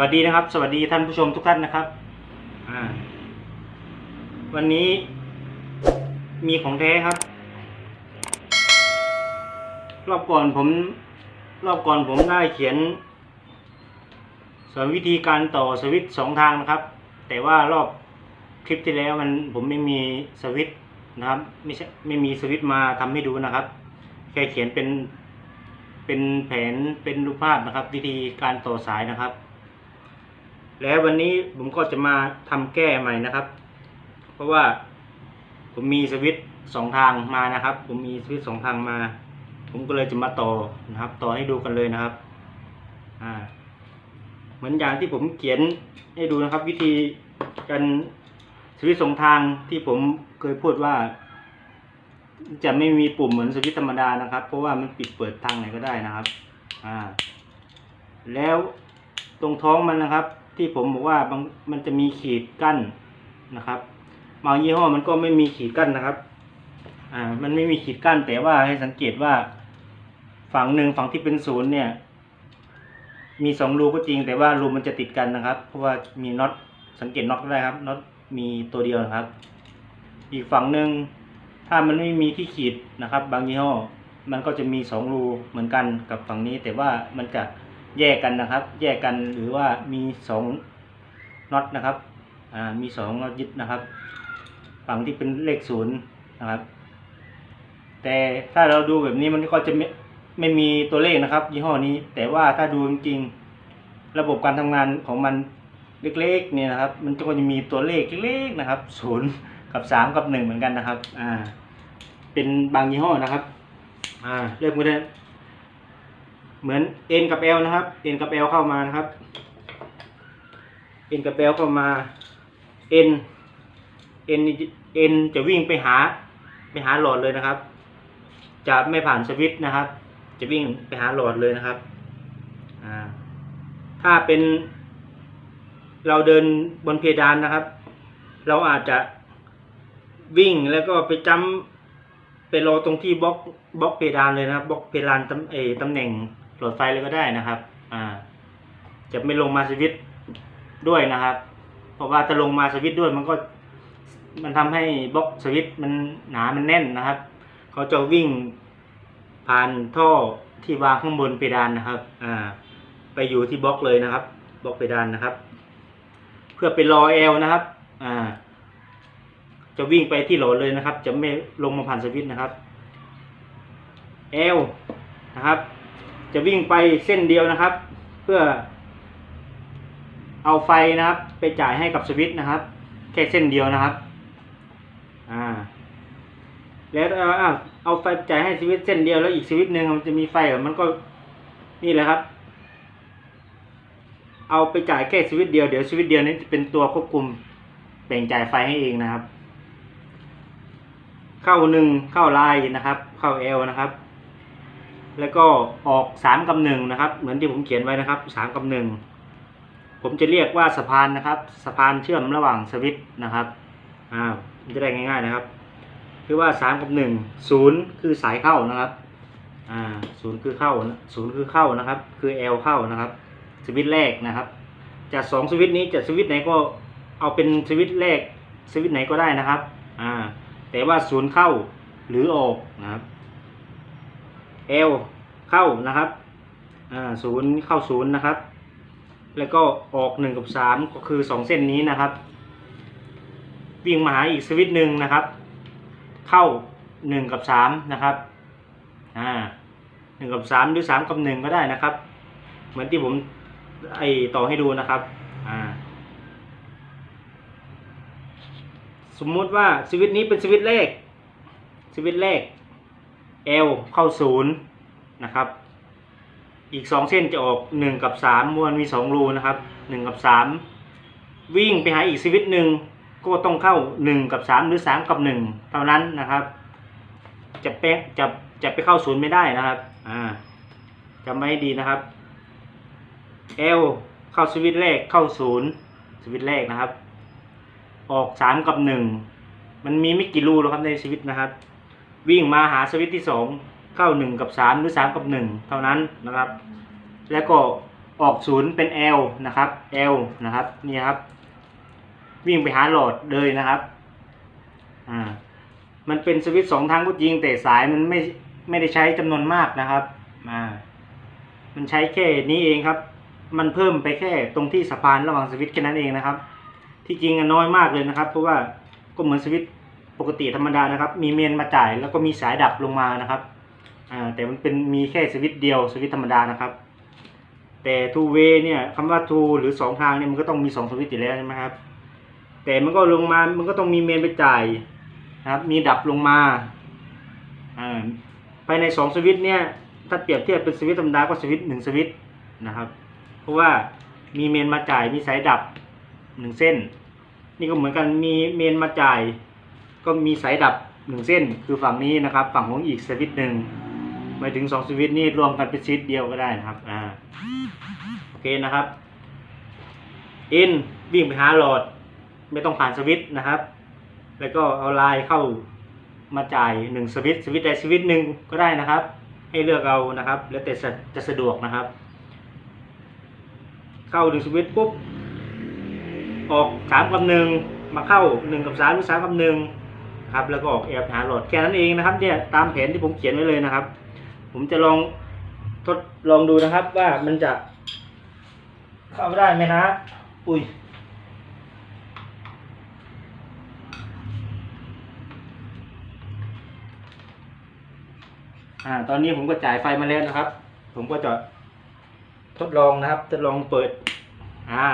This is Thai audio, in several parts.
วัสดีนะครับ สวัสดีท่านผู้ชมทุกท่านนะครับวันนี้มีของแท้ครับ รอบก่อนผม รอบก่อนผมได้เขียนสอนวิธีการต่อสวิตสองทางนะครับ แต่ว่ารอบคลิปที่แล้วมันผมไม่มีสวิตนะครับ ไม่ใช่ไม่มีสวิตมาทำให้ดูนะครับ แค่เขียนเป็นเป็นแผนเป็นรูปภาพนะครับ วิธีการต่อสายนะครับ แล้ววันนี้ผมก็จะมาทำแก้ใหม่นะครับ เพราะว่าผมมีสวิตสองทางมานะครับ ผมมีสวิตสองทางมา ผมก็เลยจะมาต่อนะครับ ต่อให้ดูกันเลยนะครับ อ่า เหมือนอย่างที่ผมเขียนให้ดูนะครับ วิธีการสวิตสองทางที่ผมเคยพูดว่า จะไม่มีปุ่มเหมือนสวิตธรรมดานะครับ เพราะว่ามันปิดเปิดทางไหนก็ได้นะครับ อ่า แล้วตรงท้องมันนะครับ ที่ผมบอกว่าบางมันจะมีขีดกั้นนะครับบางยี่ห้อมันก็ไม่มีขีดกั้นนะครับ อ่า มันไม่มีขีดกั้นแต่ว่าให้สังเกตว่า ฝั่งหนึ่งฝั่งที่เป็นศูนย์เนี่ย มีสองรูก็จริง แต่ว่ารูมันจะติดกันนะครับ เพราะว่ามีน็อตสังเกตน็อตก็ได้ครับน็อตมีตัวเดียวนะครับ อีกฝั่งหนึ่งถ้ามันไม่มีที่ขีดนะครับ บางยี่ห้อมันก็จะมีสองรูเหมือนกันกับฝั่งนี้ แต่ว่ามันจะ แยกกันนะครับ แยกกันหรือว่ามีสองน็อตนะครับอ่ามีสองน็อตยึดนะครับ ฝั่งที่เป็นเลขศูนย์นะครับ แต่ถ้าเราดูแบบนี้มันก็จะไม่ไม่มีตัวเลขนะครับ ยี่ห้อนี้ แต่ว่าถ้าดูจริงๆระบบการทำงานของมันเล็กๆเนี่ยนะครับ มันก็จะมีตัวเลขเล็กๆนะครับศูนย์กับสามกับหนึ่งเหมือนกันนะครับ อ่า เป็นบางยี่ห้อนะครับ อ่าเริ่มกันเลย เหมือน N กับ L นะครับ N กับ L เข้ามานะครับ N กับ L เข้ามา N N N จะวิ่งไปหาไปหาหลอดเลยนะครับ จะไม่ผ่านสวิตช์นะครับ จะวิ่งไปหาหลอดเลยนะครับถ้าเป็น เราเดินบนเพดานนะครับ เราอาจจะวิ่งแล้วก็ไปจำไปรอตรงที่บล็อกบล็อกเพดานเลยนะครับบล็อกเพดานตำเอตำแหน่ง หลอดไฟเลยก็ได้นะครับ อ่า จะไม่ลงมาสวิตด้วยนะครับ เพราะว่าถ้าลงมาสวิตด้วยมันก็ มันทำให้บล็อกสวิตมันหนามันแน่นนะครับเขาจะวิ่งผ่านท่อที่วางข้างบนเพดานนะครับ อ่า ไปอยู่ที่บล็อกเลยนะครับบล็อกเพดานนะครับ เพื่อไปรอเอลนะครับ อ่า จะวิ่งไปที่หลดเลยนะครับ จะไม่ลงมาผ่านสวิตนะครับเอลนะครับ จะวิ่งไปเส้นเดียวนะครับ เพื่อ เอาไฟนะครับ ไปจ่ายให้กับสวิตช์นะครับ แค่เส้นเดียวนะครับ อ่า แล้วเอาเอาไฟจ่ายให้สวิตช์เส้นเดียวแล้วอีกสวิตช์หนึ่งมันจะมีไฟหรอมันก็นี่แหละครับ เอาไปจ่ายแค่สวิตช์เดียวเดี๋ยวสวิตช์เดียวนี้จะเป็นตัวควบคุมแบ่งจ่ายไฟให้เองนะครับ เข้าหนึ่งเข้าไลน์นะครับ เข้าเอลนะครับ แล้วก็ออกสามกับหนึ่งนะครับ เหมือนที่ผมเขียนไว้นะครับสามกับหนึ่งผมจะเรียกว่าสะพานนะครับ สะพานเชื่อมระหว่างสวิตช์นะครับอ่ามันจะได้ง่าย ๆนะครับ คือว่าสามกับหนึ่งศูนย์คือสายเข้านะครับอ่าศูนย์คือเข้าศูนย์คือเข้านะครับ คือ L เข้านะครับ สวิตช์แรกนะครับจากสองสวิตช์นี้จะสวิตช์ไหนก็เอาเป็นสวิตช์แรกสวิตช์ไหนก็ได้นะครับอ่าแต่ว่าศูนย์เข้าหรือออกนะครับ L เข้านะครับอ่าศูนย์เข้าศูนย์นะครับ แล้วก็ออกหนึ่งกับสามก็คือสองเส้นนี้นะครับ วิ่งมาหาอีกสวิตหนึ่งนะครับ เข้าหนึ่งกับสามนะครับอ่าหนึ่งกับสามหรือสามกับหนึ่งก็ได้นะครับ เหมือนที่ผมไอต่อให้ดูนะครับอ่าสมมุติว่าสวิตนี้เป็นสวิตช์แรกสวิตช์แรก L เข้าศูนย์นะครับ อีกสองเส้นจะออกหนึ่งกับสามมวนมีสองรูนะครับหนึ่งกับสามวิ่งไปหาอีกสวิตหนึ่งก็ต้องเข้าหนึ่งกับสามหรือสามกับหนึ่งเท่านั้นนะครับ จะเป๊ะจะจะไปเข้าศูนย์ไม่ได้นะครับอ่าจำไว้ดีนะครับ L เข้าสวิตแรกเข้าศูนย์สวิตแรกนะครับ ออกสามกับหนึ่งมันมีไม่กี่รูหรอกครับในสวิตนะครับ วิ่งมาหาสวิตช์ที่สองเข้าหนึ่งกับสามหรือสามกับหนึ่งเท่านั้นนะครับ แล้วก็ออกศูนย์เป็น L นะครับ L นะครับนี่ครับ วิ่งไปหาโหลดเลยนะครับอ่ามันเป็นสวิตช์สองทางก็จริงแต่สายมันไม่ไม่ได้ใช้จำนวนมากนะครับอ่ามันใช้แค่นี้เองครับ มันเพิ่มไปแค่ตรงที่สะพานระหว่างสวิตช์แค่นั้นเองนะครับ ที่จริงอน้อยมากเลยนะครับ เพราะว่าก็เหมือนสวิต ปกติธรรมดานะครับ มีเมนมาจ่ายแล้วก็มีสายดับลงมานะครับอ่าแต่มันเป็นมีแค่สวิตช์เดียวสวิตช์ธรรมดานะครับ แต่ two way เนี่ยคำว่า two หรือสองทางเนี่ยมันก็ต้องมีสองสวิตช์อยู่แล้วใช่ไหมครับแต่มันก็ลงมามันก็ต้องมีเมนไปจ่ายนะครับ มีดับลงมาอ่าภายในสองสวิตช์เนี่ยถ้าเปรียบเทียบเป็นสวิตช์ธรรมดาก็สวิตช์หนึ่งสวิตช์นะครับ เพราะว่ามีเมนมาจ่ายมีสายดับหนึ่งเส้น นี่ก็เหมือนกันมีเมนมาจ่าย ก็มีสายดับหนึ่งเส้นคือฝั่งนี้นะครับ ฝั่งของอีกสวิตหนึ่งหมายถึงสองสวิตนี่รวมกันเป็นสวิตเดียวก็ได้นะครับอ่าโอเคนะครับอินวิ่งไปหาโหลดไม่ต้องผ่านสวิตนะครับ แล้วก็เอาไลน์เข้ามาจ่ายหนึ่งสวิตสวิตใดสวิตหนึ่งก็ได้นะครับ ให้เลือกเอานะครับ แล้วแต่จะสะดวกนะครับ เข้าหนึ่งสวิตปุ๊บออกสามกับหนึ่งมาเข้าหนึ่งกับสามหรือสามกับหนึ่ง ครับแล้วก็ออกแอบหาโหลดแค่นั้นเองนะครับเนี่ยตามแผนที่ผมเขียนไว้เลยนะครับ ผมจะลองทดลองดูนะครับว่ามันจะเข้าได้ไหมนะอุ้ยอ่าตอนนี้ผมก็จ่ายไฟมาแล้วนะครับ ผมก็จะทดลองนะครับทดลองเปิด อ่า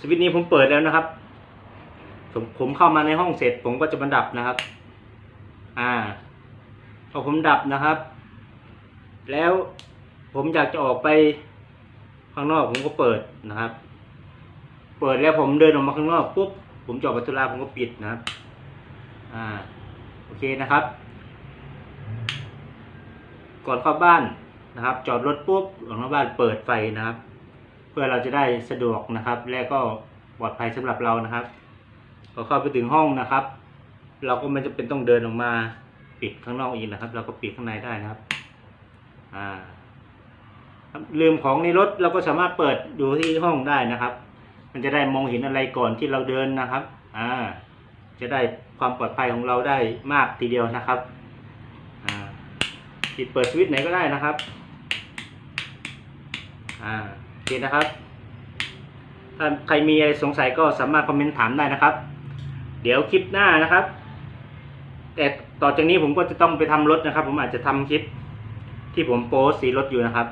สวิตช์นี้ผมเปิดแล้วนะครับ ผมผมเข้ามาในห้องเสร็จ ผมก็จะบันดับนะครับ อ่า พอผมดับนะครับ แล้วผมอยากจะออกไปข้างนอกผมก็เปิดนะครับ เปิดแล้วผมเดินออกมาข้างนอกปุ๊บผมจอดประตูลาผมก็ปิดนะครับ อ่า โอเคนะครับ ก่อนเข้าบ้านนะครับ จอดรถปุ๊บออกนอกบ้านเปิดไฟนะครับ เพื่อเราจะได้สะดวกนะครับ และก็ปลอดภัยสำหรับเรานะครับ อเข้าไปถึงห้องนะครับ เราก็ไม่จำเป็นต้องเดินออกมาปิดข้างนอกอีกนะครับ เราก็ปิดข้างในได้นะครับ อ่าลืมของในรถเราก็สามารถเปิดดูที่ห้องได้นะครับ มันจะได้มองเห็นอะไรก่อนที่เราเดินนะครับ อ่า จะได้ความปลอดภัยของเราได้มากทีเดียวนะครับ อ่าปิดเปิดสวิตช์ไหนก็ได้นะครับ อ่าโอเคนะครับ ถ้าใครมีอะไรสงสัยก็สามารถคอมเมนต์ถามได้นะครับ เดี๋ยวคลิปหน้านะครับ แต่ต่อจากนี้ผมก็จะต้องไปทำรถนะครับ ผมอาจจะทำคลิปที่ผมโพสสีรถอยู่นะครับ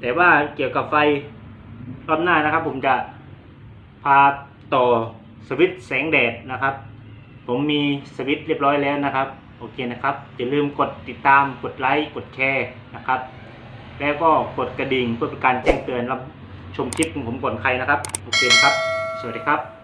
แต่ว่าเกี่ยวกับไฟรอบหน้านะครับ ผมจะพาต่อสวิตช์แสงแดดนะครับ ผมมีสวิตช์เรียบร้อยแล้วนะครับ โอเคนะครับอย่าลืมกดติดตามกดไลค์กดแชร์นะครับ แล้วก็กดกระดิ่งเพื่อเป็นการแจ้งเตือนรับชมคลิปของผมก่อนใครนะครับ โอเคนะครับ สวัสดีครับ